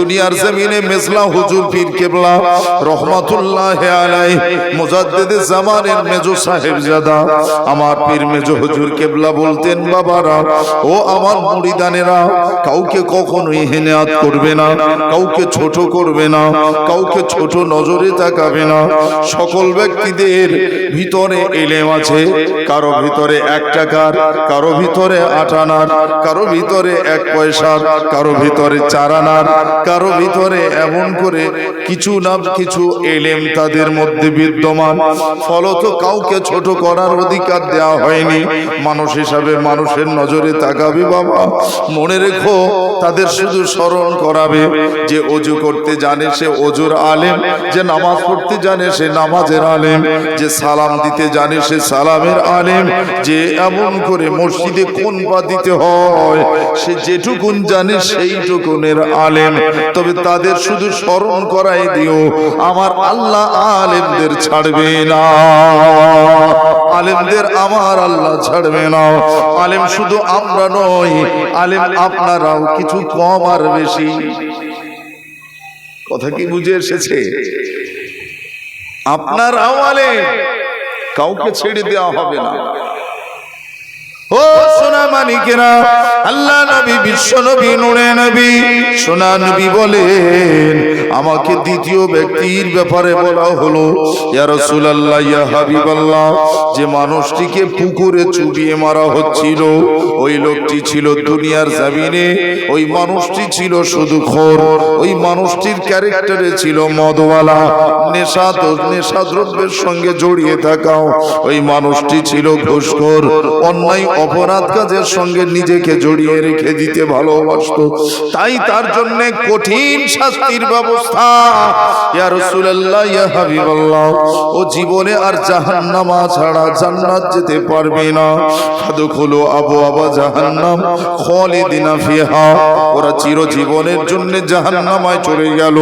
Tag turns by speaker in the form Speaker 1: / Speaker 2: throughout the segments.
Speaker 1: দুনিয়ার জমিনে মেজলা হুজুর পীর কেবলা রহমাতুল্লাহ আলাই মুজাদ্দিদ জামানের মেজো সাহেব জাদা আমার পীর মেজো হুজুর কেবলা বলতেন, বাবারা, ও আমার মুড়িদানেরা, কাউকে কখনোই হেনায়াত করবে না, কাউকে ছোট করবে না, কাউকে ছোট নজরে তাকাবে না। সকল ব্যক্তিদের ভিতরে এলেম আছে, কারও ভিতরে এক টাকার, কারও ভিতরে আট আনার, কারও ভিতরে এক পয়সার, কারও ভিতরে চার আনার কারও ভিতরে এমন করে কিছু না কিছু এলেম তাদের মধ্যে বিদ্যমান। ফলত কাউকে ছোট করার অধিকার দেওয়া হয়নি। মানুষ হিসাবে মানুষের নজরে তাকাবে বাবা। মনে রেখো, তাদের শুধু স্মরণ করাবে যে অজু করতে জানে সে অজুর আলেম, যে নামাজ পড়তে জানে সে নামাজের আলেম, যে সালাম দিতে জানে সে সালামের আলেম, যে এমন করে মসজিদে কোন পা দিতে হয়, সে যেটুকুন জানে সেইটুকুনের আলেম। তবে তাদের শুধু স্মরণ করাই দিও আমার আল্লাহ আলেমদের ছাড়বে না। আলেমদের আমার আল্লাহ ছাড়বে না। আলেম শুধু আমরা নই আলেম আপনারাও কিছু কম আর বেশি। কথা কি বুঝে এসেছে? আপনার আওয়ালে কাউকে ছেড়ে দেওয়া হবে না। ও সোনা আল্লাহ নবী, বিশ্ব নবী, নুরে নবী, সোনা নবী বলেন, আমাকে দ্বিতীয় ব্যক্তির ব্যাপারে বলা হলো, ইয়া হাবিবাল্লাহ, যে মানুষটিকে পুকুরে চুবিয়ে মারা হচ্ছিল, ওই লোকটি ছিল দুনিয়ার জমিনে, ওই মানুষটি ছিল শুধু খোর, ওই মানুষটির ক্যারেক্টারে ছিল মদওয়ালা, নেশা নেশা দ্রব্যের সঙ্গে জড়িয়ে থাকাও ওই মানুষটি ছিল ঘুষখোর, অন্যায় অপরাধ কাজের সঙ্গে নিজেকে জড়িয়ে রেখে দিতে ভালোবাসতো। তাই তার জন্য কঠিন শাস্তির ব্যবস্থা। ইয়া রাসূলুল্লাহ, ইয়া হাবিবাল্লাহ, ও জীবনে আর জাহান্নামা ছাড়া জান্নাত যেতে পারবে না। ফাদখুলু আবওয়াবা জাহান্নাম, খালিদিনা ফিহা। ওরা চিরজীবনের জন্য জাহান্নামায় চলে গেল।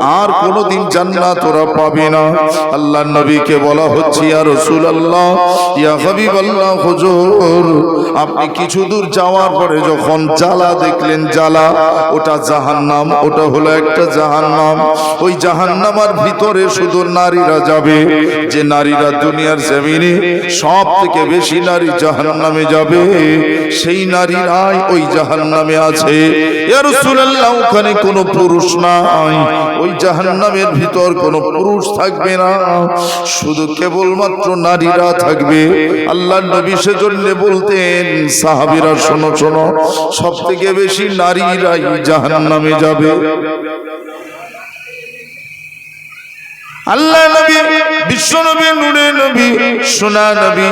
Speaker 1: আর কোনোদিন জান্নাত ওরা পাবে না। আল্লাহ নবীকে বলা হচ্ছে, ইয়া রাসূলুল্লাহ, ইয়া হাবিবাল্লাহ, হুজুর। আপনি কিছু দূর যাওয়ার পরে যখন জ্বালা দেখলেন, জ্বালা, ওটা জাহান্নাম, ওটা হলো একটা জাহান্নাম। ওই জাহান্নামার ভিতরে শুধু নারীরা যাবে, যে নারীরা দুনিয়ার জমিনে সব থেকে বেশি নারী জাহান্নামে যাবে, সেই নারীরাই ওই জাহান্নামে আছে। ইয়া ওখানে কোনো পুরুষ নাই, ওই জাহান্নামের ভিতর কোনো পুরুষ থাকবে না, শুধু কেবলমাত্র নারীরা থাকবে। আল্লাহ নবী সেজন্য বলতেন সাহাবিরা শোনো শোনো সব থেকে বেশি নারীরাই জাহান নামে যাবে। আল্লাহ নবী, বিশ্ব নবী, নুরে নবী, সোনা নবী,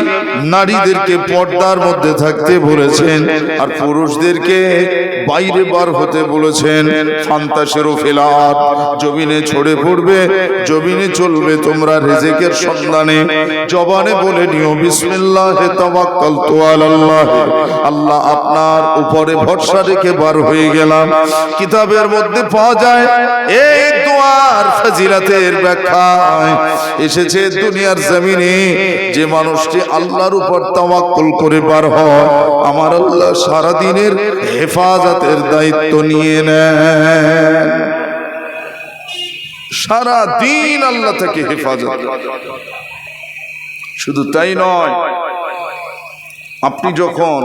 Speaker 1: নারীদেরকে পর্দার মধ্যে থাকতে বলেছেন আর পুরুষদেরকে বাইরে বার হতে বলেছেন। ফান্তাসেরও ফেলাত, জমিনে ছড়ে পড়বে, জমিনে চলবে তোমরা রেজেকের সন্ধানে। জবানে বলে নিও, বিসমিল্লাহে, তাওয়াক্কালতু আলাল্লাহ। আল্লাহ আপনার উপরে ভরসা রেখে বার হয়ে গেলাম। কিতাবের মধ্যে পাওয়া যায়, এই দোয়ার ফাজিলাতের ব্যাখ্যায় এসেছে দুনিয়ার জমিনে যে মানুষটি আল্লাহর উপর তাওয়াক্কুল করে বার হয় আমার আল্লাহ সারা দিনের হেফাজতের দায়িত্ব নিয়ে নেন। সারা দিন আল্লাহ থেকে হেফাজত। শুধু তাই নয় আপনি যখন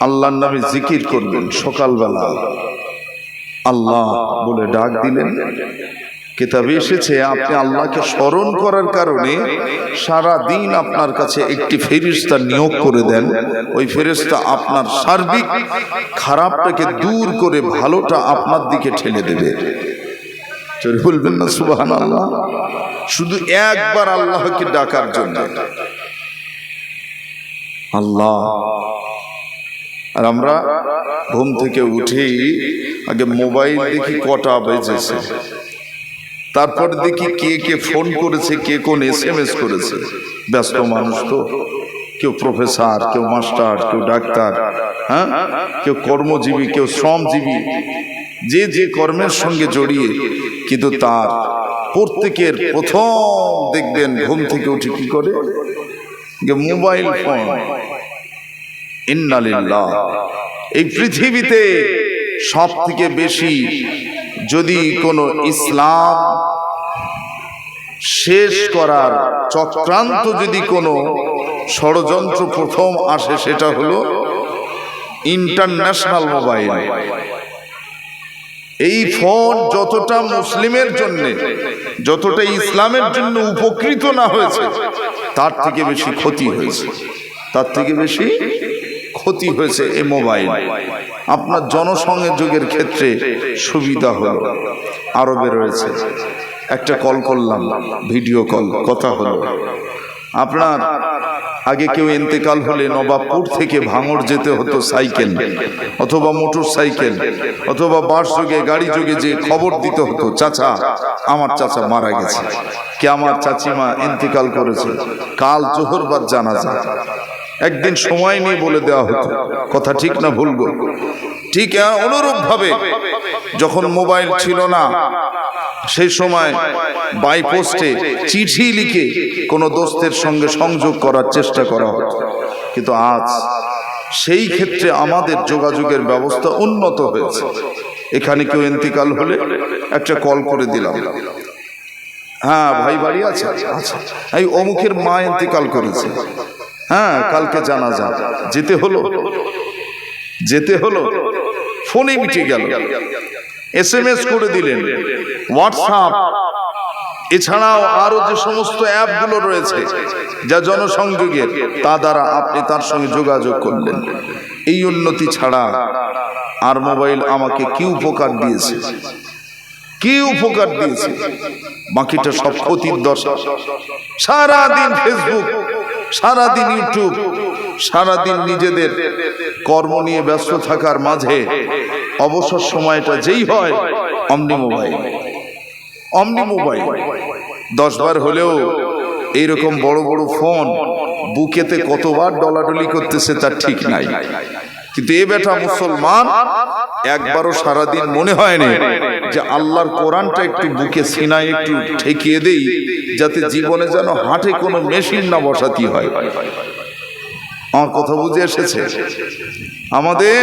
Speaker 1: আল্লাহর নামে জিকির করবেন সকালবেলা আল্লাহ বলে ডাক দিলেন। কিতাবে এসেছে আপনি আল্লাহকে স্মরণ করার কারণে সারা দিন আপনার কাছে একটি ফেরিস্তা নিয়োগ করে দেন। ওই ফেরিস্তা আপনার সার্বিক খারাপটাকে দূর করে ভালোটা আপনার দিকে ঠেলে দেবে। চলে বলবেন না সুবাহান আল্লাহ শুধু একবার আল্লাহকে ডাকার জন্য। আল্লাহ। আর আমরা ঘুম থেকে উঠেই আগে মোবাইল দেখি কটা বেজেছে। তারপর দেখি কে কে ফোন করেছে, কে কোন এস এম এস করেছে। ব্যস্ত মানুষ তো। কেউ প্রফেসর, কেউ মাস্টার, কেউ ডাক্তার হ্যাঁ? কেউ কর্মজীবী, কেউ শ্রমজীবী। যে যে কর্মের সঙ্গে জড়িয়ে, কিন্তু তার প্রত্যেকের প্রথম দেখবেন ঘুম থেকে উঠে কি করে? Mobile phone. ইন্নালিল্লাহ। এই পৃথিবীতে সব থেকে বেশি যদি কোনো ইসলাম শেষ করার চক্রান্ত যদি কোনো ষড়যন্ত্র প্রথম আসে, সেটা হলো ইন্টারন্যাশনাল মোবাইল। এই ফোন যতটা মুসলিমের জন্য, যতটা ইসলামের জন্য উপকৃত না হয়েছে, তার থেকে বেশি ক্ষতি হয়েছে। তার থেকে বেশি ক্ষতি হয়েছে এ মোবাইল। আপনার জনসংযোগের ক্ষেত্রে সুবিধা হলো। আরবে রয়েছে। একটা কল করলাম, ভিডিও কল, কথা হলো। আপনার আগে কেউ ইন্তেকাল হলে নবাবপুর থেকে ভাঙর যেতে হতো সাইকেল, অথবা মোটর সাইকেল অথবা বাস যোগে, গাড়ি যোগে যে খবর দিতে হতো, চাচা, আমার চাচা মারা গেছে। কে আমার চাচিমা ইন্তেকাল করেছে? কাল জোহরবার জানা যায় একদিন সময় নিয়ে বলে দেওয়া হতো। কথা ঠিক না ভুল গো? ঠিক অনুরূপ ভাবে যখন মোবাইল ছিল না, সেই সময় বাই পোস্টে চিঠি লিখে কোনো দোস্তের সঙ্গে সংযোগ করার চেষ্টা করা হতো। কিন্তু আজ সেই ক্ষেত্রে আমাদের যোগাযোগের ব্যবস্থা উন্নত হয়েছে। এখানে কেউ ইন্তিকাল হলে একটা কল করে দিলাম। হ্যাঁ ভাই বাড়ি আছে? আচ্ছা এই অমুকের মা ইন্তিকাল করেছে। হ্যাঁ কালকে জানা যা যেতে হলো। যেতে হলো। ফোনে মিটে গেল। এস এম এস করে দিলেন। হোয়াটসঅ্যাপ। এছাড়াও আরও যে সমস্ত অ্যাপগুলো রয়েছে, যা জনসংযোগের তা দ্বারা আপনি তার সঙ্গে যোগাযোগ করলেন এই উন্নতি ছাড়া আর মোবাইল আমাকে কি উপকার দিয়েছে? কি উপকার দিয়েছে? বাকিটা সব ক্ষতির দশা। সারাদিন ফেসবুক সারাদিন ইউটিউব সারাদিন নিজেদের কর্ম নিয়ে ব্যস্ত থাকার মাঝে অবসর সময়টা যেই হয়, অমনি মোবাইল অমনি মোবাইল দশবার হলেও এইরকম বড় বড় ফোন বুকেতে কতবার ডলাডলি করতেছে তার ঠিক নাই। কিন্তু এ বেটা মুসলমান একবারও সারাদিন মনে হয় না যে আল্লাহর কোরআনটা একটু বুকে সিনায় একটু ঠেকিয়ে দেই, যাতে জীবনে যেন হাটে কোনো মেশিন না বসাতি হয়। আমার কথা বুঝে এসেছে? আমাদের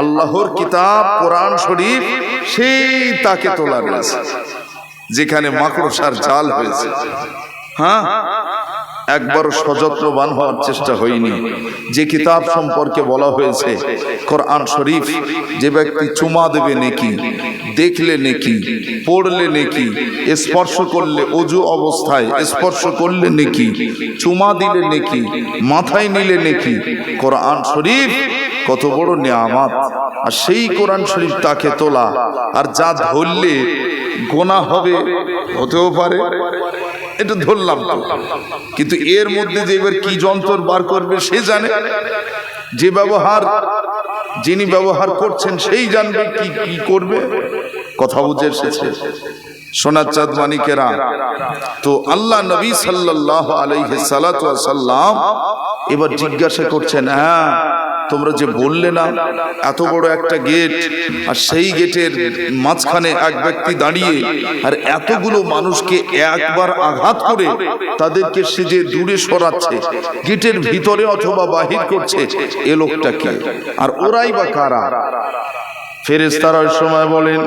Speaker 1: আল্লাহর কিতাব, কোরআন শরীফ, সেই তাকে তোলা রয়েছে, যেখানে মাকড়সার জাল হয়েছে। হ্যাঁ? একবারও সযত্নবান হওয়ার চেষ্টা হয়নি। যে কিতাব সম্পর্কে বলা হয়েছে, কোরআন শরীফ, যে ব্যক্তি চুমা দেবে নেকি, দেখলে নেকি, পড়লে নেকি, স্পর্শ করলে অজু অবস্থায় স্পর্শ করলে নেকি, চুমা দিলে নেকি, মাথায় নিলে নেকি, কোরআন শরীফ কত বড় নিয়ামাত। আর সেই কোরআন শরীফ তাকে তোলা, আর যা ধরলে গোনা হবে, হতেও পারে। এটা ধরলাম কিন্তু এর মধ্যে যে এবার কি যন্ত্র বার করবে সে জানে। যে ব্যবহার যিনি ব্যবহার করছেন সেই জানবে কি কি করবে। কথা বুঝে এসেছে। সোনার চাঁদ মানিকেরা, তো আল্লাহ নবী সাল্লাহ আলাইহি সাল্লাম এবার জিজ্ঞাসা করছেন হ্যাঁ তোমরা যে বললে না এত বড় একটা গেট আর সেই গেটের মাঝখানে এক ব্যক্তি দাঁড়িয়ে আর এতগুলো মানুষকে একবার আঘাত করে তাদেরকে সে যে দূরে সরাচ্ছে গেটের ভিতরে অথবা বাহির করছে এ লোকটাকে। আর ওরাই বা কারা? ফেরেস্তারা ওই সময় বলেন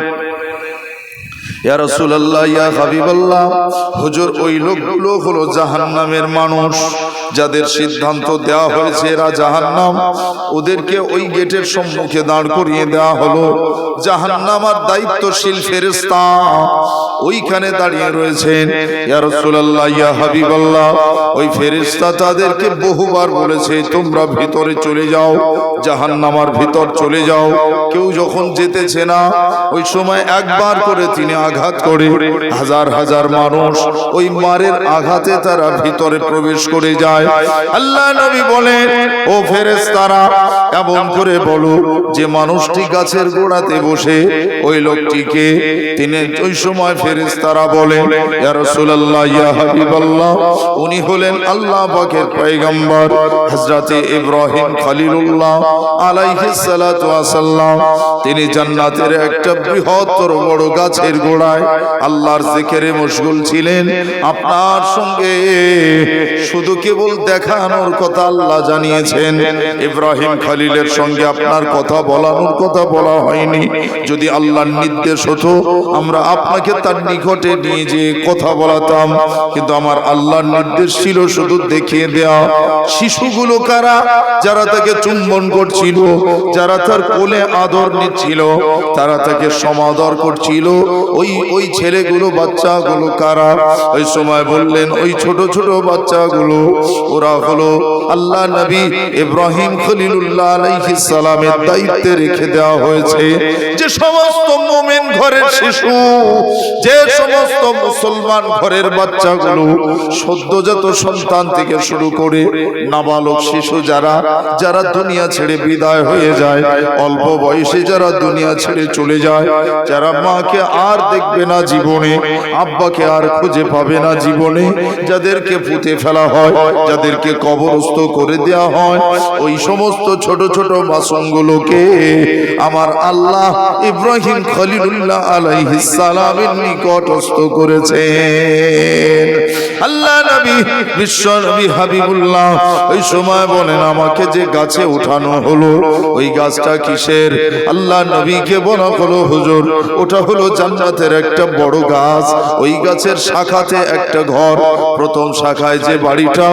Speaker 1: ইয়া হাবিবাল্লাহ, হুজুর, ওই লোকগুলো হলো মানুষ, যাদের সিদ্ধান্ত দেওয়া হয়েছে এরা ওদেরকে ওই গেটের সম্মুখে দাঁড় করিয়ে দেওয়া হলো। জাহান্নামার দায়িত্বশীল ফেরেশতা। ওইখানে দাঁড়িয়ে রয়েছেন। ইয়া রাসূলুল্লাহ ইয়া হাবিবাল্লাহ ওই ফেরেশতা তাদেরকে বহুবার বলেছে তোমরা ভিতরে চলে যাও জাহান্নামার ভিতর চলে যাও। কেউ যখন যেতেছে না ওই সময় একবার করে তিনি আঘাত করে হাজার হাজার মানুষ ওই মারের আঘাতে তারা ভিতরে প্রবেশ করে যায়। আল্লাহ নবী বলেন ও ফেরেশতারা এমন করে বলো যে মানুষটি গাছের গোড়াতে বসে ওই লোকটিকে তিনি ওই সময় ইয়া রাসূলুল্লাহ, ইয়া হাবিবাল্লাহ। উনি হলেন আল্লাহ পাকের পয়গম্বর, হযরতে ইব্রাহিম খলিলুল্লাহ আলাইহিস সালাতু ওয়াসাল্লাম তিনি জান্নাতের একটা বৃহত্তর বড় গাছের গোড়ায় আল্লাহর জিকিরে মশগুল ছিলেন। আপনার সঙ্গে শুধু কেবল দেখানোর কথা আল্লাহ জানিয়েছেন। ইব্রাহিম খলিলের সঙ্গে আপনার কথা বলানোর কথা বলা হয়নি। যদি আল্লাহর নির্দেশ হতো, আমরা আপনাকে তার নিকটে নিয়ে যে কথা বলাতাম, কিন্তু আমার আল্লাহর নির্দেশ ছিল শুধু দেখিয়ে দেয়া। শিশুগুলো কারা? যারা তাকে চুম্বন করছিল, যারা তার কোলে আদর নিচ্ছিল, তারা তাকে সমাদর করছিল। ওই ওই ছেলেগুলো, বাচ্চাগুলো কারা? ওই সময় বললেন, ওই ছোট ছোট বাচ্চাগুলো, ওরা হলো আল্লাহ নবী ইব্রাহিম খলিলুল্লাহ আলাইহিস সালামের দায়িত্বে রেখে দেওয়া হয়েছে। যে সমস্ত মুমিন ঘরের শিশু। যে সমস্ত মুসলমান ঘরের বাচ্চাগুলো সদ্যজাত সন্তান থেকে শুরু করে নাবালক শিশু যারা যারা দুনিয়া ছেড়ে বিদায় হয়ে যায়, অল্প বয়সে যারা দুনিয়া ছেড়ে চলে যায়, যারা মাকে আর দেখবে না জীবনে, আব্বাকে আর খুঁজে পাবে না জীবনে, যাদেরকে পুঁতে ফেলা হয়, যাদেরকে কবরস্থ করে দেওয়া হয়, ওই সমস্ত ছোট ছোট মাসুমগুলোকে আমার আল্লাহ ইব্রাহিম খলিলুল্লাহ আলাইহিস সালামের নিকটস্থ করেছে আল্লাহ নবী, বিশ্ব নবী হাবিবুল্লাহ ওই সময় বলেন, আমাকে যে গাছে হলো, ওই গাছটা কিসের? আল্লাহ নবীকে বলা হলো, হুজুর, ওটা হলো জান্নাতের একটা বড় গাছ। ওই গাছের শাখাতে একটা ঘর। প্রথম শাখায় যে বাড়িটা,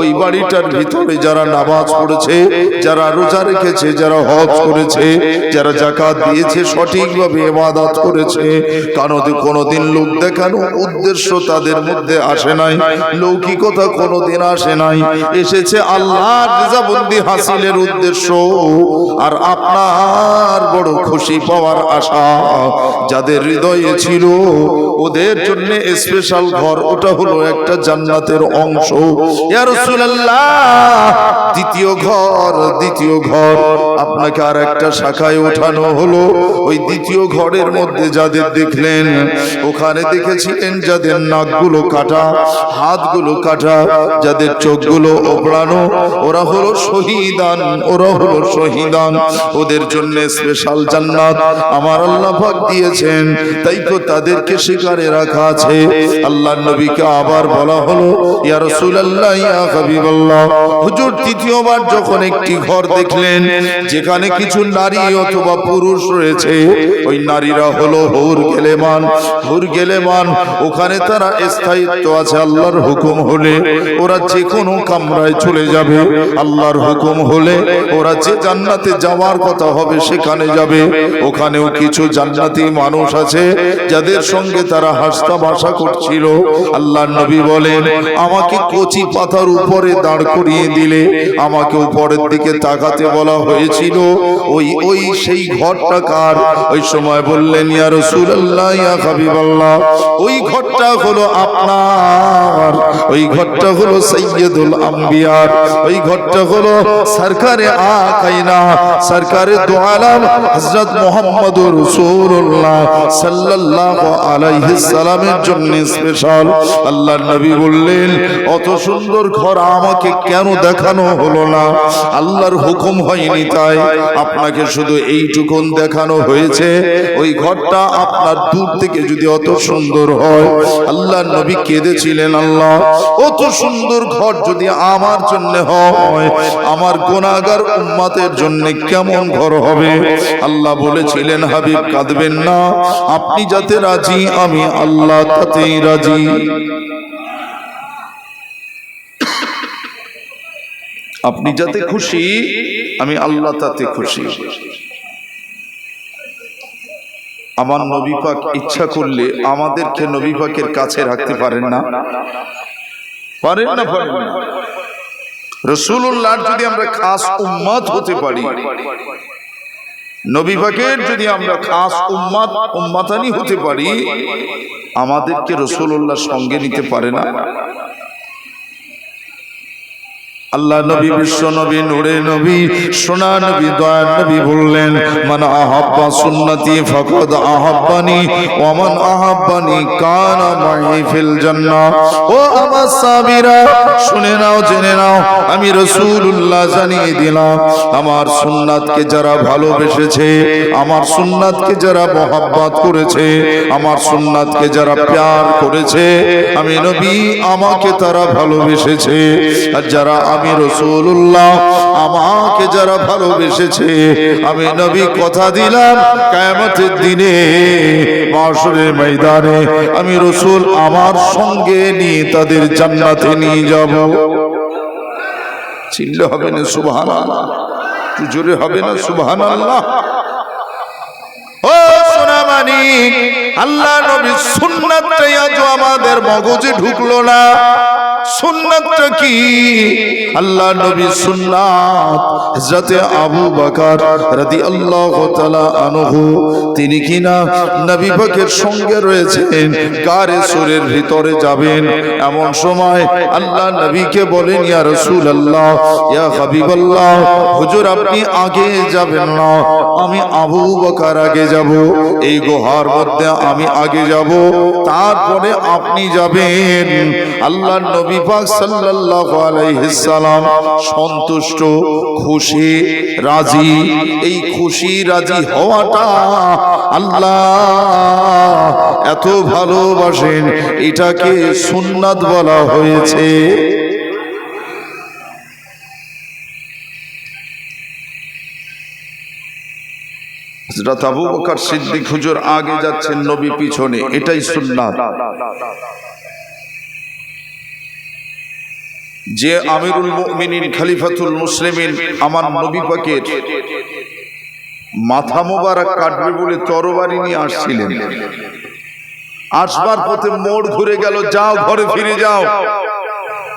Speaker 1: ওই বাড়িটার ভিতরে যারা নামাজ পড়েছে, যারা রোজা রেখেছে, যারা হজ করেছে, যারা জাকাত দিয়েছে সঠিকভাবে ইবাদত করেছে। কারণ কোনোদিন লোক দেখানো উদ্দেশ্য তাদের মধ্যে আসে নাই। লৌকিকতা কোনোদিন আসে নাই। এসেছে আল্লাহর রিজাবন্দি হাসিলের উদ্দেশ্য। আর আপনার বড় খুশি পাওয়ার আশা যাদের হৃদয়ে ছিল, ওদের জন্য স্পেশাল ঘর, ওটা হলো একটা জান্নাতের অংশ। দ্বিতীয় ঘর দ্বিতীয় ঘর। আপনাকে আর একটা শাখায় ওঠানো হলো। ওই দ্বিতীয় ঘরের মধ্যে যাদের দেখলেন, ওখানে দেখেছিলেন যাদের নাকগুলো কাটা, হাতগুলো কাটা, যাদের চোখগুলো ওপড়ানো, ওরা হলো শহীদান, ওরা হলো শহীদান। ওদের জন্য স্পেশাল জান্নাত আমার আল্লাহ পাক দিয়েছেন। তাই তো তাদেরকে শিকারে রাখা আছে। আল্লাহ নবীকে আবার বলা হলো, ইয়া রাসূলুল্লাহ, ইয়া হাবিবাল্লাহ। হুজুর, তৃতীয়বার যখন একটি ঘর দেখলেন, যেখানে কিছু নারী অথবা পুরুষ রয়েছে, ওই নারীরা হলো হুর গেলেমান হুর গেলেমান। ওখানে তারা স্থায়িত্ব আছে, আল্লাহর হুকুম হলে ওরা যে কোনো কামরায় চলে যাবে। আল্লাহর হুকুম হলে ওরা যে জান্নাতে যাওয়ার কথা হবে সেখানে যাবে। ওখানেও কিছু জান্নাতি মানুষ আছে, যাদের সঙ্গে তারা হাসতা ভাষা করছিল। আল্লাহ নবী বলেন, আমাকে কচি পাতার উপরে দাঁড় করিয়ে দিলে আমাকে উপরের দিকে তাকাতে বলা হয়েছিল। ওই ওই সেই ঘরটা কার? ওই সময় বললেন, ইয়া রাসূলুল্লাহ, ইয়া হাবিবাল্লাহ, ওই ঘরটা হলো আপনার, ওই ঘরটা হলো সৈয়দুল আম্বিয়ার ওই ঘরটা হলো সরকারে আকাইনা, সরকারে দু আলম হযরত মুহাম্মদুর রাসূলুল্লাহ সাল্লাল্লাহু আলাইহি সালামের জন্য স্পেশাল আল্লাহর নবী বললেন, অত সুন্দর ঘর আমাকে কেন দেখানো হলো না? আল্লাহর হুকুম হয়নি তাই আপনাকে শুধু এইটুকুন দেখানো হয়েছে ওই ঘরটা আপনার দূর থেকে যদি অত সুন্দর হয় আল্লাহ নবী কেঁদেছিলেন আল্লাহ। অত সুন্দর ঘর যদি আমার জন্য হয় আমার গোনাগার উম্মাতের জন্য কেমন ঘর হবে? আল্লাহ বলেছিলেন হাবিব কাঁদবেন না। আপনি যাতে রাজি আমি আল্লাহ তাতেই রাজি। আপনি যাতে খুশি আমি আল্লাহ তাতে খুশি। আমার নবী পাক ইচ্ছা করলে আমাদেরকে নবী পাকের কাছে রাখতে পারেন না। পারেন না রসুল্লাহ যদি আমরা খাস উম্মাদ হতে পারি, নবী পাকের যদি আমরা খাস উম্মাদ, উম্মাতানি হতে পারি, আমাদেরকে রসুল্লাহ সঙ্গে নিতে পারে না। আল্লাহ নবী বিশ্ব নবী নূরে নবী সোনা নবী দয়া নবী বললেন মান আহাব্বা সুন্নতি ফাকাদ আহাব্বানি ওয়া মান আহাব্বানি কানা মাই ফিল জান্নাহ। ও আমার সাবিরা শুনে নাও জেনে নাও আমি রাসূলুল্লাহ জানিয়ে দিলাম আমার সুন্নাতকে যারা ভালোবেসেছে আমার সুন্নাতকে যারা মহাব্বত করেছে আমার সুন্নাতকে যারা প্যার করেছে আমি নবী আমাকে তারা ভালোবেসেছে আর যারা আমি রসুল্লাহ আমাকে যারা ভালোবেসেছে, আমি নবী কথা দিলাম কায়ামতের দিনে মাসরের ময়দানে। আমি রসুল আমার সঙ্গে নিয়ে তাদের জান্নাতে নিয়ে যাব। চিল্লে হবে না সুবহান জোরে হবে না সুবহান আল্লাহ আল্লাহ নবী সুন্নাতটাই আজ আমাদের মগজে ঢুকলো না। আবু হুজুর আপনি আগে যাবেন না, আমি আবু আগে যাব। এই গুহার মধ্যে আমি আগে যাব, তারপরে আপনি যাবেন। আল্লাহ নবী পাক সাল্লাল্লাহু সন্তুষ্ট, খুশি, রাজি। এই খুশি, রাজি হওয়াটা আল্লাহ এত ভালোবাসেন, এটাকে সুন্নাত বলা হয়েছে। আগে যাচ্ছেন নবী পিছনে, এটাই সুন্নাত। যে আমিরুল মুমিনিন, খলিফাতুল মুসলিমিন, আমার নবী পাকের মাথা মোবারক কাটবে বলে তরবারি নিয়ে আসছিলেন। আসবার পথে মোড় ঘুরে গেল, যাও ঘরে ফিরে যাও।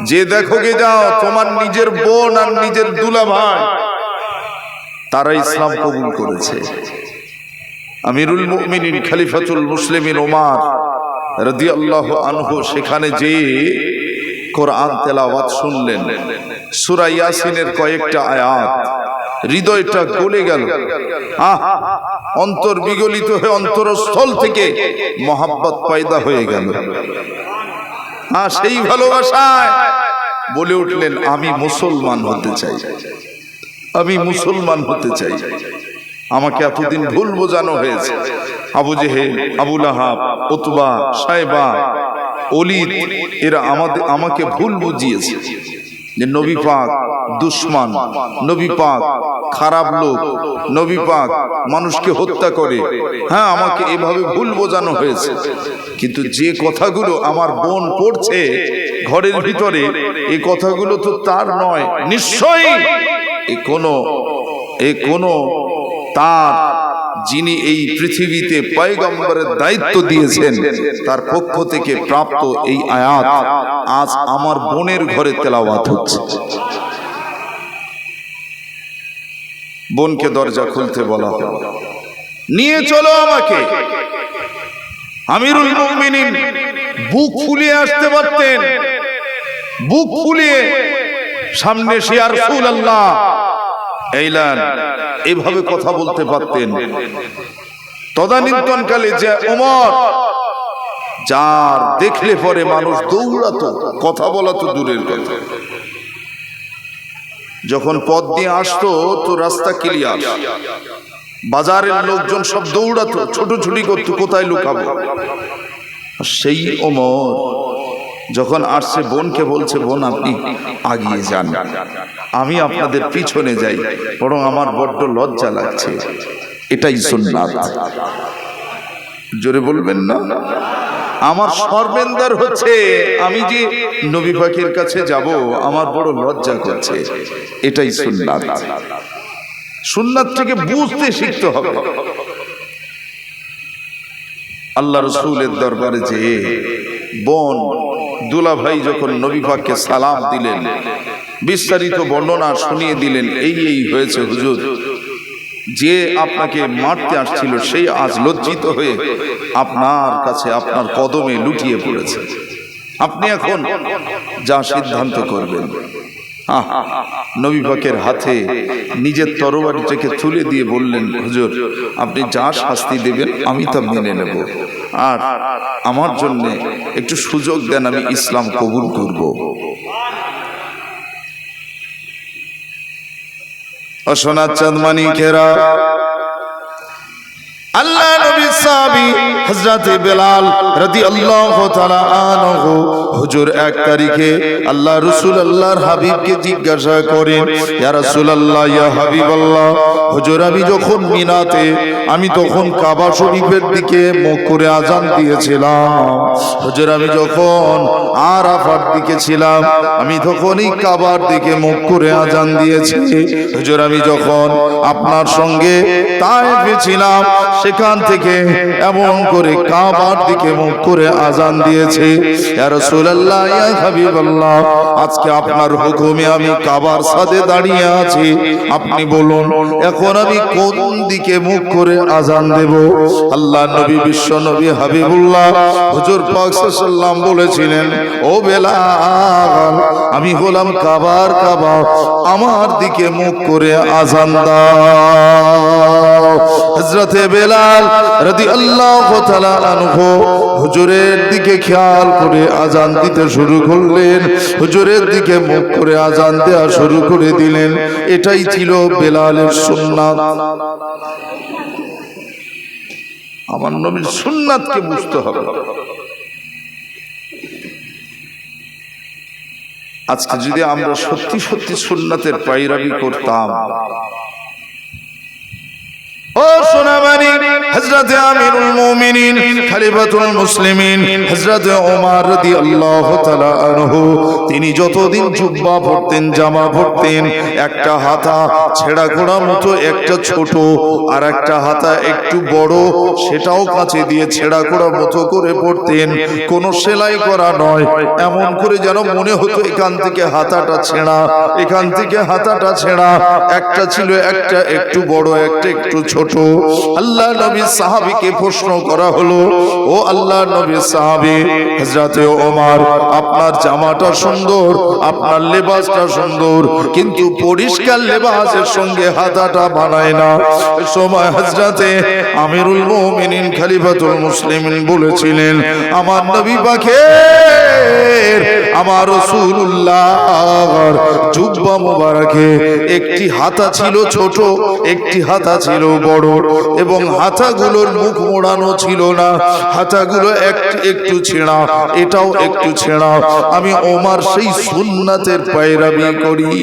Speaker 1: যে দেখো গে যাও, তোমার নিজের বোন আর নিজের দুলা ভাই তারা ইসলাম কবুল করেছে। আমিরুল মুমিনিন, খলিফাতুল মুসলিমিন ওমার রাদিয়াল্লাহু আনহু সেখানে যে কোরআন তেলাওয়াত শুনলেন। সূরা ইয়াসিনের কয়েকটা আয়াত। হৃদয়টা গলে গেল। আহ অন্তর বিগলিত হয়ে অন্তরস্থল থেকে মহাব্বত পয়দা হয়ে গেল। হ্যাঁ সেই ভালোবাসায় বলে উঠলেন, আমি মুসলমান হতে চাই। আমি মুসলমান হতে চাই। আমাকে এতদিন ভুল বোঝানো হয়েছে। আবু জেহেল, আবুল আহাব ওতবা সাহেবা অলিদ এরা আমাদের, আমাকে ভুল বুঝিয়েছে। যে নবী পাক দুশ্মন, নবী পাক খারাপ লোক, নবী পাক মানুষকে হত্যা করে। হ্যাঁ আমাকে এভাবে ভুল বোঝানো হয়েছে। কিন্তু যে কথাগুলো আমার বোন পড়ছে ঘরের ভিতরে এই কথাগুলো তো তার নয়, নিশ্চয়ই। এ কোনো এ কোনো তার যিনি এই পৃথিবীতে পয়গম্বরের দায়িত্ব দিয়েছেন, তার পক্ষ থেকে প্রাপ্ত এই আয়াত আজ আমার বোনের ঘরে তেলাওয়াত হচ্ছে। বোনকে দরজা খুলতে বলা নিয়ে চলো আমাকে। আমিরুল মুমিনিন, বুক ফুলিয়ে আসতে পারতেন। বুক ফুলিয়ে সামনে সে আর ফুল আল্লাহ এইলান এইভাবে কথা বলতে পারতেন। তদানীন্তন কালে যে ওমর যার দেখলে পরে মানুষ দৌড়াতো, কথা বলা তো দূরের কথা। যখন পথ দিয়ে আসতো, তো রাস্তা ক্লিয়ার বাজারের লোকজন সব দৌড়াতো, ছোটছুটি করতো, কোথায় লুকাবো? সেই ওমর যখন আসছে বোনকে বলছে, বোন, আপনি আগিয়ে যান। আমি আপনাদের পিছনে যাই, বরং আমার বড্ড লজ্জা লাগছে। এটাই সুন্নাত। জোরে বলবেন না? আমার সর্বেন্দার হচ্ছে, আমি যে নবী পাখির কাছে যাব, আমার বড় লজ্জা করছে। এটাই সুন্নাত। থেকে বুঝতে শিখতে হবে। আল্লাহ রসুলের দরবারে যে বোন, দুলাভাই যখন নবীভাগকে সালাম দিলেন, বিস্তারিত বর্ণনা শুনিয়ে দিলেন, এই এই হয়েছে হুজুর। যে আপনাকে মারতে আসছিল, সেই আজ লজ্জিত হয়ে আপনার কাছে আপনার কদমে লুটিয়ে পড়েছে। আপনি এখন যা সিদ্ধান্ত করবেন। আহ, নবী পাকের হাতে নিজের তরবারিটাকে তুলে দিয়ে বললেন হুজুর আপনি যা শাস্তি দেবেন আমি তা মেনে নেব। আর আমার জন্য একটু সুযোগ দেন আমি ইসলাম কবুল করব। অসোনার চাঁদমানি খেরা আল্লাহ নবী সাহাবী হযরত বেলাল রাদিয়াল্লাহু তাআলা আনহু হুজুর এক তারিখে আল্লাহ রাসূল আল্লাহর হাবিবকে জিজ্ঞাসা করেন, ইয়া রাসূলুল্লাহ, ইয়া হাবিবাল্লাহ, হুজুর, আমি যখন মিনাতে, আমি তখন কাবা শরীফের দিকে মুখ করে আজান দিয়েছিলাম। হুজুর, আমি যখন আরাফার দিকে ছিলাম, আমি তখনই কাবার দিকে মুখ করে আজান দিয়েছি। হুজুর, আমি যখন আপনার সঙ্গে তাইফে ছিলাম সেখান থেকে এমন করে কাবার দিকে মুখ করে আজান দিয়েছে। আজকে আপনার হুকুমে আমি কাবার সাথে দাঁড়িয়ে আছি। আপনি বলুন, এখন আমি কোন দিকে মুখ করে আজান দেব? আল্লাহ নবী, বিশ্ব নবী হাবিবুল্লাহ, হুজুর পাক সাল্লাম বলেছিলেন, ও বেলা আমি হলাম কাবার কাবা, আমার দিকে মুখ করে আজান দাও। হযরতে বেলাল রাদিয়াল্লাহু তাআলা আনহু। হুজুরের দিকে খেয়াল করে আজান দিতে শুরু করলেন। হুজুরের দিকে মুখ করে আজান দেওয়া শুরু করে দিলেন। এটাই ছিল বেলালের সুন্নাত। আমার নবীর সুন্নাতকে বুঝতে হবে। আজকে যদি আমরা সত্যি সত্যি সুন্নাতের পাইরাবি করতাম ও সোনামানি হযরতে আমিরুল মুমিনিন, খলিফাতুল মুসলিমিন, হযরতে ওমর রাদিয়াল্লাহু তাআলা আনহু, তিনি যতদিন জুব্বা পরতেন জামা পরতেন একটা হাতা ছেঁড়া করা মতো, একটা ছোট আর একটা হাতা একটু বড়, সেটাও কাছে দিয়ে ছেঁড়া করা মতো করে পরতেন কোনো সেলাই করা নয়, এমন করে যেন মনে হতো এখান থেকে হাতাটা ছেঁড়া, এখান থেকে হাতাটা ছেঁড়া, একটা ছিল একটা, একটু বড়, একটা একটু ছোট। আল্লাহ নবী সাহাবীকে প্রশ্ন করা হলো, ও আল্লাহ নবী সাহাবী, হযরতে ওমর, আপনার জামাটা সুন্দর, আপনার লেবাসটা সুন্দর, কিন্তু পরিষ্কার লেবাসের সঙ্গে হাতাটা বানায় না। সময় হযরতে আমিরুল মুমিনিন খলিফাতুল মুসলিমিন বলেছিলেন, আমার নবী পাখের, আমার রাসূলুল্লাহ জুব্বা মোবারকে, একটি হাতা ছিল ছোট, একটি হাতা ছিল বড়। এবং হাতাগুলোর মুখ মোড়ানো ছিল না। হাতাগুলো একটু ছেঁড়া, এটাও একটু ছেঁড়া। আমি ওমার সেই সুন্নাতের পায়রাবি করি।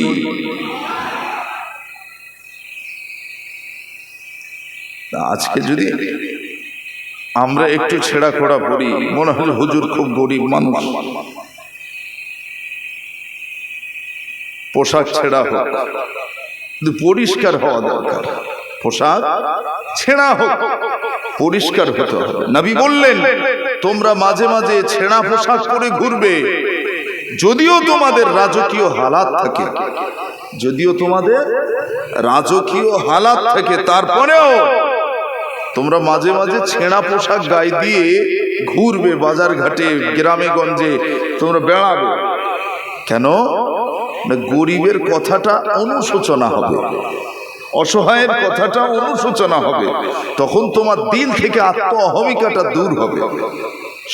Speaker 1: আজকে যদি আমরা একটু ছেঁড়া খোড়া পড়ি, মনে হয় হুজুর খুব গরিব মানুষ। পোশাক ছেঁড়া হোক পরিষ্কার হওয়া দরকার। পোশাক ছেঁড়া হোক, পরিষ্কার হতে হবে। নবী বললেন, তোমরা মাঝে মাঝে ছেঁড়া পোশাক পরে ঘুরবে। যদিও তোমাদের রাজকীয় হালাত থাকে, যদিও তোমাদের রাজকীয় হালাত থাকে, তারপরেও তোমরা মাঝে মাঝে ছেঁড়া পোশাক গায়ে দিয়ে ঘুরবে বাজার ঘাটে, গ্রামে গঞ্জে, তোমরা বেড়াবে। কেন? গরিবের কথাটা অনুশোচনা হবে। অসহায়ের কথাটা অনুশোচনা হবে। তখন তোমার দিল থেকে আত্ম অহমিকাটা দূর হবে।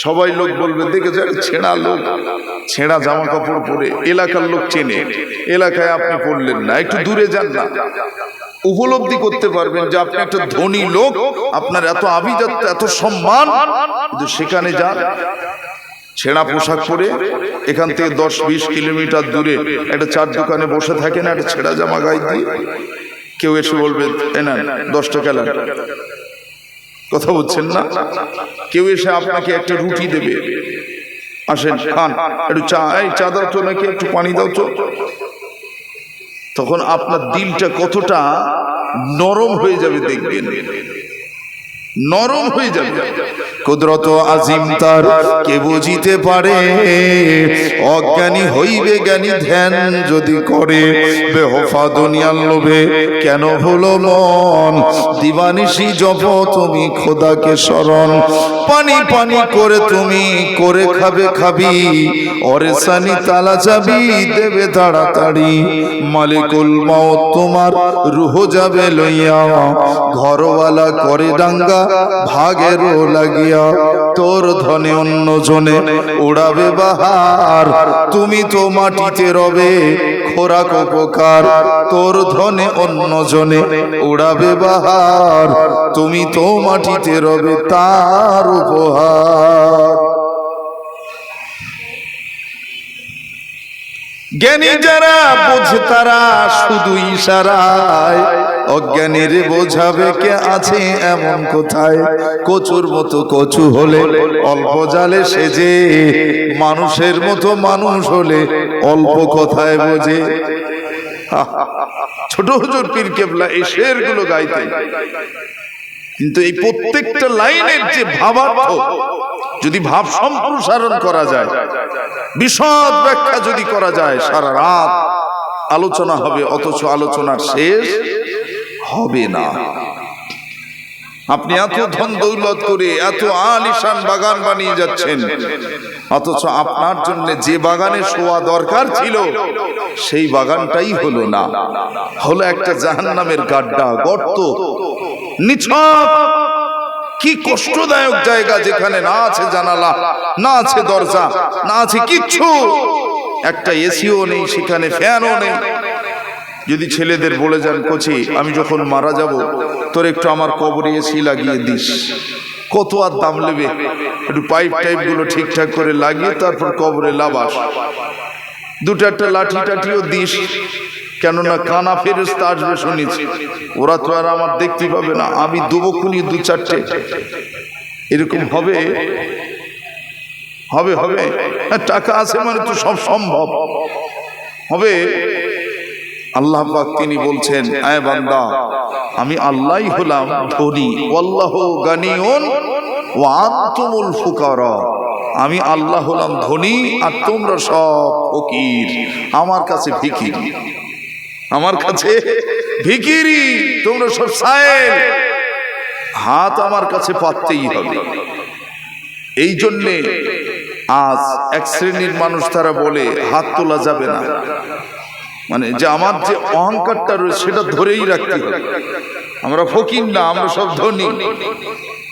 Speaker 1: সবাই লোক বলবে দেখেছে ছেঁড়া লোক। ছেঁড়া জামা কাপড় পরে এলাকার লোক চেনে। এলাকায় আপনি পড়লেন না, একটু দূরে যান না। উপলব্ধি করতে পারবেন যে আপনি একটা ধনী লোক, আপনার এত আভিজাত্য, এত সম্মান কিন্তু সেখানে যান, ছেঁড়া পোশাক পরে এখান থেকে দশ বিশ কিলোমিটার দূরে একটা চার দোকানে বসে থাকেন একটা ছেঁড়া জামা গায়ে দিয়ে। কেউ এসে বলবে দশ টাকা লাগ কথা বলছেন না? কেউ এসে আপনাকে একটা রুটি দেবে। আসেন খান। একটু চা এই চা দাও তো নাকি একটু পানি দাও তো। তখন আপনার দিলটা কতটা নরম হয়ে যাবে দেখবেন। নরম হয়ে যাবে। কুদরত আজিম তার কে বুঝিতে পারে? অজ্ঞানী হইবে, জ্ঞানী ধ্যান যদি করে। বেহফা দুনিয়ার লোভে কেন হলো মন? দিবানিসি জপ তুমি খোদাকে স্মরণ। পানি পানি করে তুমি করে খাবে খাবি। অরেসানি তালা যাবি দেবে তাড়াতাড়ি। মালিকুল মাও তোমার রুহ যাবে লইয়া। ঘরওয়ালা করে ডাঙ্গা, ভাগেরও লাগিয়া। তোর ধনে অন্য জনে উড়াবে বাহার। তুমি তো মাটিতে রবে খোরাক উপকার। তোর ধনে অন্য জনে উড়াবে বাহার। তুমি তো মাটিতে রবে তার উপহার। জ্ঞানী যারা, বোঝে তারা, শুধু ইশারায়। অজ্ঞানীর বোঝাবে কে আছে এমন কোথায়? কচুর মতো কচু হলে অল্প জালে সেজে, মানুষের মতো মানুষ হলে অল্প কথায় বোঝে। ছোট হুজুর পীর কেবলা এই শেরগুলো গাইতে। কিন্তু এই প্রত্যেকটা লাইনের যে ভাবার্থ, যদি ভাব সম্প্রসারণ করা যায়, বিশদ ব্যাখ্যা যদি করা যায়, সারা রাত আলোচনা হবে, অথচ আলোচনার শেষ হবে না। আপনি এত ধন দৌলত করে এত আলিশান বাগান বানিয়ে যাচ্ছেন। অথচ আপনার জন্য যে বাগানে শোয়া দরকার ছিল, সেই বাগানটাই হলো না। হলো একটা জাহান্নামের গাড্ডা, গর্ত। নিছক, কি কষ্টদায়ক জায়গা যেখানে না আছে জানালা, না আছে দরজা, না আছে কিচ্ছু। একটা এসিও নেই, সেখানে ফ্যানও নেই। যদি ছেলেদের বলে যান কোচি আমি যখন মারা যাব তোর একটু আমার কবরে এসি লাগিয়ে দিস। কত আর দাম নেবে? একটু পাইপ টাইপগুলো ঠিকঠাক করে লাগিয়ে তারপর কবরে লাবাস। দুটো একটা লাঠি টাঠিও দিস কেননা কানা ফেরস্তা আসবে শুনেছি। ওরা তো আর আমার দেখতে পাবে না আমি দেবো খুনি দু চারটে। এরকম হবে? হবে হবে। হ্যাঁ, টাকা আছে মানে তো সব সম্ভব। হবে? আল্লাহ তিনি বলছেন, আয় বান্দা, আমি আল্লাহই হলাম ধনী আল্লাহ আমি আল্লাহ হলাম ধনী আর তোমরা সব ফকির। আমার কাছে ভিখিরি, আমার কাছে ভিকিরি তোমরা সব সায়েল হাত আমার কাছে পাততেই হবে। এই জন্যে আজ এক শ্রেণির মানুষ তারা বলে, হাত তোলা যাবে না। মানে যে আমার যে অহংকারটা রয়েছে সেটা ধরেই রাখতে হবে। আমরা ফকির না আমরা সব ধনী।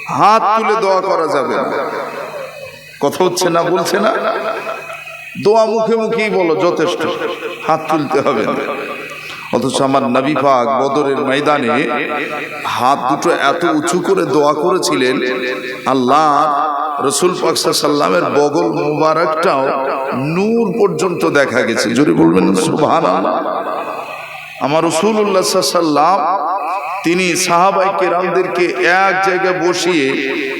Speaker 1: হাত তুলে দোয়া করা যাবে না। কথা হচ্ছে না বলছে না? দোয়া মুখে মুখেই বলো যথেষ্ট। হাত তুলতে হবে না। অথচ আমার নবী পাক বদরের ময়দানে হাত দুটো এত উঁচু করে দোয়া করেছিলেন আল্লাহ রসুল পাক সাল্লামের বগল মুবারকটাও নূর পর্যন্ত দেখা গেছে। যদি বলবেন সুবহান আমার রসুল্লাহ সাল্লাম তিনি সাহাবাই কেরামদেরকে এক জায়গায় বসিয়ে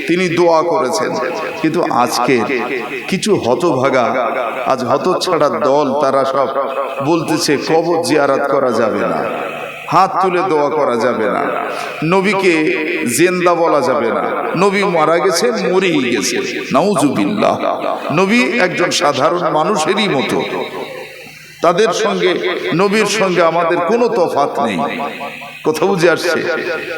Speaker 1: তিনি দোয়া করেছেন। কিন্তু আজকে কিছু হতভাগা, আজ হতছাড়া দল, তারা সব বলতেছে, কবর জিয়ারাত করা যাবে না। হাত তুলে দোয়া করা যাবে না। নবীকে জেন্দা বলা যাবে না। নবী মারা গেছে মরেই গেছে। নাউজুবিল্লাহ। নবী একজন সাধারণ মানুষেরই মতো। তাদের সঙ্গে নবীর সঙ্গে আমাদের কোনো তফাত নেই। কথা বুঝে আসছে?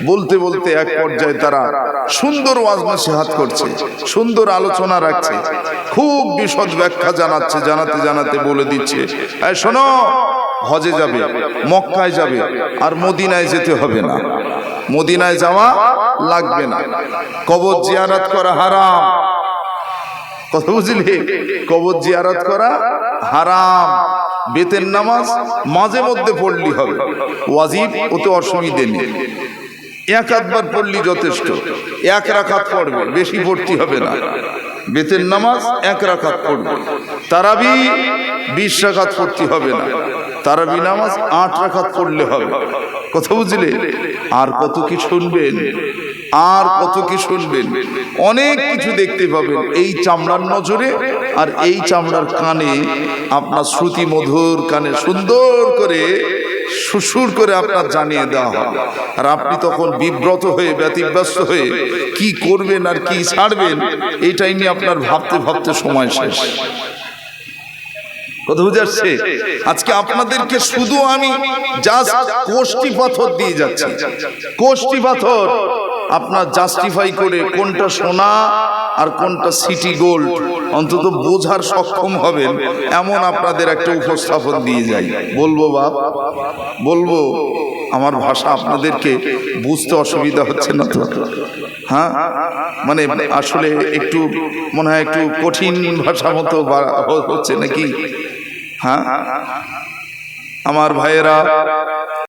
Speaker 1: বলতে বলতে এক পর্যায়ে তারা সুন্দর ওয়াজ হাত করছে। সুন্দর আলোচনা রাখছে। খুব বিশদ ব্যাখ্যা জানাচ্ছে জানাতে জানাতে বলে দিচ্ছে। শোনো! হজে যাবে মক্কায় যাবে। আর মদিনায় যেতে হবে না। মদিনায় যাওয়া লাগবে না। কবর জিয়ারাত করা হারাম। কথা বুঝলি? কবর জিয়ারত করা হারাম। বেতের নামাজ মাঝে মধ্যে পড়লি হবে। ওয়াজিব ওতে অসুবিধে নেই। এক আধবার পড়লি যথেষ্ট। এক রাখাত পড়বে বেশি পড়তে হবে না। বেতের নামাজ এক রাখাত পড়বে। তারাবি বিশ রাখাত পড়তে হবে না। তারাবি নামাজ আট রাখাত পড়লে হবে। কথা বুঝলে? আর কত কি শুনবেন? আর কত কি শুনবেন? অনেক কিছু দেখতে পাবেন। এই চামড়ার নজরে আর এই চামড়ার কানে আপনার শ্রুতি মধুর কানে সুন্দর করে, সুসুর করে আপনার জানিয়ে দেওয়া হবে আর আপনি তখন বিব্রত হয়ে, ব্যতিব্যস্ত হয়ে কি করবেন আর কি ছাড়বেন, এটাই নিয়ে আপনার ভাবতে ভাবতে সময় শেষ। কথা বুঝে আসছে আজকে আপনাদেরকে শুধু আমি জাস্ট কোষ্টি পাথর দিয়ে যাচ্ছি। কোষ্টি পাথর, আপনার জাস্টিফাই করে কোনটা সোনা আর কোনটা সিটি গোল্ড অন্তত বোঝার সক্ষম হবেন, এমন আপনাদের একটা উপস্থাপন দিয়ে যাই। বলব বাপ, বলব, আমার ভাষা আপনাদেরকে বুঝতে অসুবিধা হচ্ছে না তো? হ্যাঁ? মানে আসলে একটু মনে হয় একটু কঠিন ভাষা মতো হচ্ছে নাকি? হ্যাঁ? আমার ভাইয়েরা